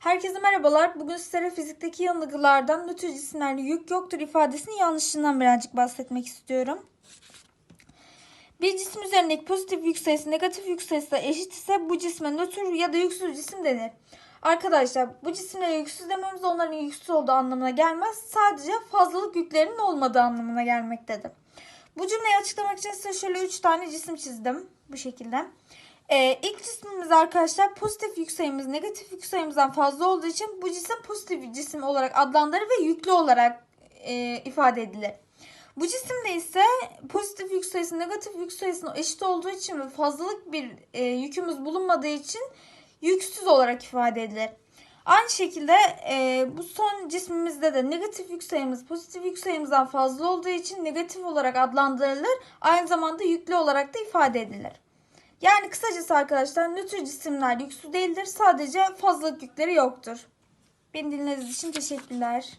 Herkese merhabalar. Bugün sizlere fizikteki yanılgılardan nötr cisimlerde yük yoktur ifadesinin yanlışlığından birazcık bahsetmek istiyorum. Bir cisim üzerindeki pozitif yük sayısı negatif yük sayısına eşit ise bu cisme nötr ya da yüksüz cisim denir. Arkadaşlar bu cisimlere yüksüz dememiz onların yüksüz olduğu anlamına gelmez. Sadece fazlalık yüklerinin olmadığı anlamına gelmektedir. Bu cümleyi açıklamak için size şöyle 3 tane cisim çizdim. Bu şekilde. Ee, ilk cismimiz arkadaşlar pozitif yük sayımız negatif yük sayımızdan fazla olduğu için bu cisim pozitif cisim olarak adlandırılır ve yüklü olarak e, ifade edilir. Bu cisimde ise pozitif yük sayısı negatif yük sayısına eşit olduğu için ve fazlalık bir e, yükümüz bulunmadığı için yüksüz olarak ifade edilir. Aynı şekilde e, bu son cismimizde de negatif yük sayımız pozitif yük sayımızdan fazla olduğu için negatif olarak adlandırılır. Aynı zamanda yüklü olarak da ifade edilir. Yani kısacası arkadaşlar nötr cisimler yüksüz değildir. Sadece fazlalık yükleri yoktur. Beni dinlediğiniz için teşekkürler.